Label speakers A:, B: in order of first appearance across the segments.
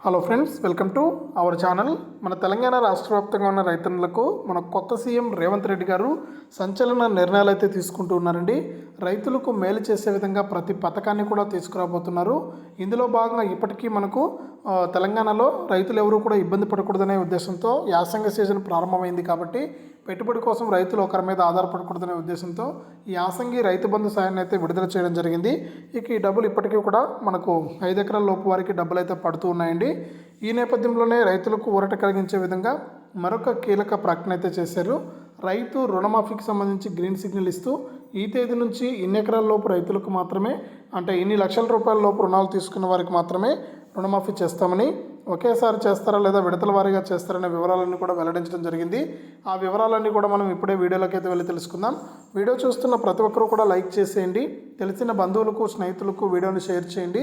A: Hello friends welcome to our channel మన తెలంగాణ రాష్ట్ర వ్యాప్తంగా ఉన్న రైతన్నులకు మన కొత్త సీఎం రేవంత్ రెడ్డి గారు సంచలన నిర్ణయాలు అయితే తీసుకుంటూ ఉన్నారండి. రైతులకు మేలు చేసే విధంగా ప్రతి పథకాన్ని కూడా తీసుకురాబోతున్నారు. ఇందులో భాగంగా ఇప్పటికీ మనకు తెలంగాణలో రైతులు ఎవరు కూడా ఇబ్బంది పడకూడదనే ఉద్దేశంతో యాసంగ సీజన్ ప్రారంభమైంది కాబట్టి పెట్టుబడి కోసం రైతులు ఒకరి మీద ఆధారపడకూడదనే ఉద్దేశంతో ఈ యాసంగి రైతు బంధు సాయాన్ని అయితే విడుదల చేయడం జరిగింది. ఇక ఈ డబ్బులు ఇప్పటికీ కూడా మనకు ఐదు ఎకరాల లోపు వారికి డబ్బులు అయితే పడుతూ ఉన్నాయండి. ఈ నేపథ్యంలోనే రైతులకు ఊరట కలిగించే విధంగా మరొక కీలక ప్రకటన అయితే చేశారు. రైతు రుణమాఫీకి సంబంధించి గ్రీన్ సిగ్నల్ ఇస్తూ ఈ తేదీ నుంచి ఇన్ని ఎకరాల లోపు రైతులకు మాత్రమే అంటే ఇన్ని లక్షల రూపాయల లోపు రుణాలు తీసుకున్న వారికి మాత్రమే రుణమాఫీ చేస్తామని ఒకేసారి చేస్తారా లేదా విడతల వారీగా చేస్తారనే వివరాలన్నీ కూడా వెల్లడించడం జరిగింది. ఆ వివరాలన్నీ కూడా మనం ఇప్పుడే వీడియోలోకి అయితే వెళ్ళి తెలుసుకుందాం. వీడియో చూస్తున్న ప్రతి ఒక్కరూ కూడా లైక్ చేసేయండి. తెలిసిన బంధువులకు స్నేహితులకు వీడియోని షేర్ చేయండి.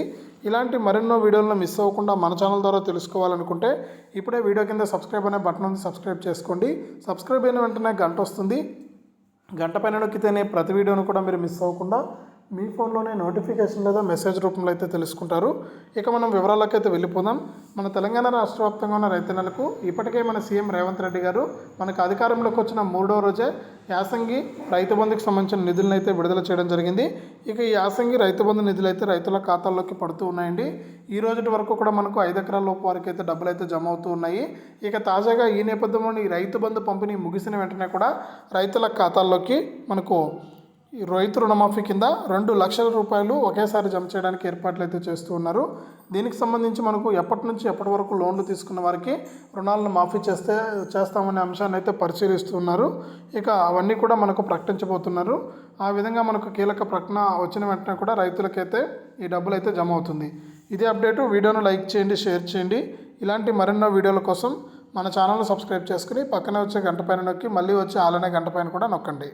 A: ఇలాంటి మరెన్నో వీడియోలను మిస్ అవ్వకుండా మన ఛానల్ ద్వారా తెలుసుకోవాలనుకుంటే ఇప్పుడే వీడియో కింద సబ్స్క్రైబ్ అనే బటన్ ఉంది సబ్స్క్రైబ్ చేసుకోండి. సబ్స్క్రైబ్ అయిన వెంటనే గంట వస్తుంది. గంట పైన నొక్కితేనే ప్రతి వీడియోను కూడా మీరు మిస్ అవ్వకుండా మీ ఫోన్లోనే నోటిఫికేషన్ లేదా మెసేజ్ రూపంలో అయితే తెలుసుకుంటారు. ఇక మనం వివరాలకు అయితే వెళ్ళిపోదాం. మన తెలంగాణ రాష్ట్ర వ్యాప్తంగా ఉన్న రైతన్నలకు ఇప్పటికే మన సీఎం రేవంత్ రెడ్డి గారు మనకు అధికారంలోకి వచ్చిన మూడో రోజే యాసంగి రైతు బంధుకు సంబంధించిన నిధులను అయితే విడుదల చేయడం జరిగింది. ఇక ఈ యాసంగి రైతు బంధు నిధులు అయితే రైతుల ఖాతాల్లోకి పడుతూ ఉన్నాయండి. ఈ రోజుటి వరకు కూడా మనకు ఐదు ఎకరాల లోపు వారికి అయితే డబ్బులు అయితే జమ అవుతూ ఉన్నాయి. ఇక తాజాగా ఈ నేపథ్యంలో ఈ రైతు బంధు పంపిణీ ముగిసిన వెంటనే కూడా రైతుల ఖాతాల్లోకి మనకు రైతు రుణమాఫీ కింద రెండు లక్షల రూపాయలు ఒకేసారి జమ చేయడానికి ఏర్పాట్లు అయితే చేస్తూ ఉన్నారు. దీనికి సంబంధించి మనకు ఎప్పటి నుంచి ఎప్పటి వరకు లోన్లు తీసుకున్న వారికి రుణాలను మాఫీ చేస్తే చేస్తామనే అంశాన్ని అయితే పరిశీలిస్తూ ఉన్నారు. ఇక అవన్నీ కూడా మనకు ప్రకటించబోతున్నారు. ఆ విధంగా మనకు కీలక ప్రకటన వచ్చిన వెంటనే కూడా రైతులకైతే ఈ డబ్బులు అయితే జమ అవుతుంది. ఇదే అప్డేటు. వీడియోను లైక్ చేయండి షేర్ చేయండి. ఇలాంటి మరెన్నో వీడియోల కోసం మన ఛానల్ను సబ్స్క్రైబ్ చేసుకుని పక్కనే వచ్చే గంట పైన నొక్కి మళ్ళీ వచ్చే ఆలనే గంట పైన కూడా నొక్కండి.